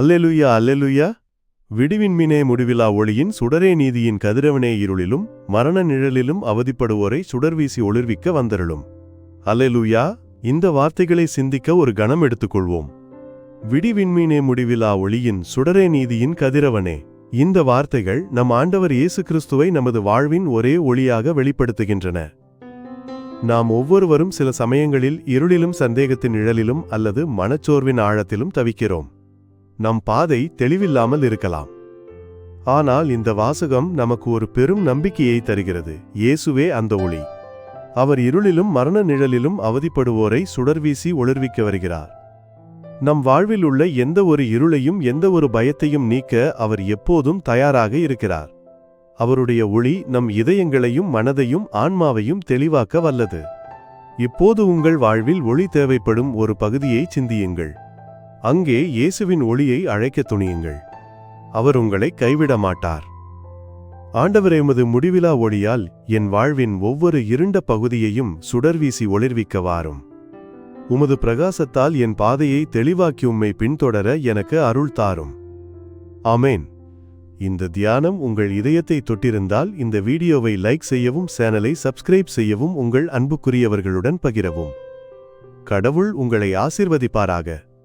Alleluia alleluia. விடுவின்மினே முடிவிலா ஒளியின் சுடரே நீதியின் கதிரவனே இருளிலும் மரண நிழலிலும் அவதிப்படுவோரை சுடர்வீசி ஒளிர்விக்க வந்தருளும். அல்லெலுயா இந்த வார்த்தைகளை சிந்திக்க ஒரு கணம் எடுத்துக்கொள்வோம். விடிவின்மீனே முடிவிலா ஒளியின் சுடரே நீதியின் கதிரவனே. இந்த வார்த்தைகள் நம் ஆண்டவர் இயேசு கிறிஸ்துவை நமது வாழ்வின் ஒரே ஒளியாக வெளிப்படுத்துகின்றன. நாம் ஒவ்வொருவரும் சில சமயங்களில் இருளிலும் சந்தேகத்தின் நிழலிலும் அல்லது மனச்சோர்வின் ஆழத்திலும் தவிக்கிறோம். நம் பாதை தெளிவில்லாமல் இருக்கலாம். ஆனால் இந்த வாசகம் நமக்கு ஒரு பெரும் நம்பிக்கையை தருகிறது. இயேசுவே அந்த ஒளி. அவர் இருளிலும் மரண நிழலிலும் அவதிப்படுவோரை சுடர்வீசி ஒளிர்விக்க வருகிறார். நம் வாழ்வில் உள்ள எந்த ஒரு இருளையும் எந்த ஒரு பயத்தையும் நீக்க அவர் எப்போதும் தயாராக இருக்கிறார். அவருடைய ஒளி நம் இதயங்களையும் மனதையும் ஆன்மாவையும் தெளிவாக்க வல்லது. இப்போது உங்கள் வாழ்வில் ஒளி தேவைப்படும் ஒரு பகுதியை சிந்தியுங்கள். அங்கே இயேசுவின் ஒளியை அழைக்கத் துணியுங்கள். அவர் உங்களை கைவிட மாட்டார் ஆண்டவரே எமது முடிவிலா ஒளியால் என் வாழ்வின் ஒவ்வொரு இருண்ட பகுதியையும் சுடர்வீசி ஒளிர்விக்க வாரும். உமது பிரகாசத்தால் என் பாதையை தெளிவாக்கி உம்மை பின்தொடர எனக்கு அருள் தாரும். ஆமேன். இந்த தியானம் உங்கள் இதயத்தை தொட்டிருந்தால் இந்த வீடியோவை லைக் செய்யவும் சேனலை சப்ஸ்கிரைப் செய்யவும் உங்கள் அன்புக்குரியவர்களுடன் பகிரவும். கடவுள் உங்களை ஆசிர்வதிப்பாராக.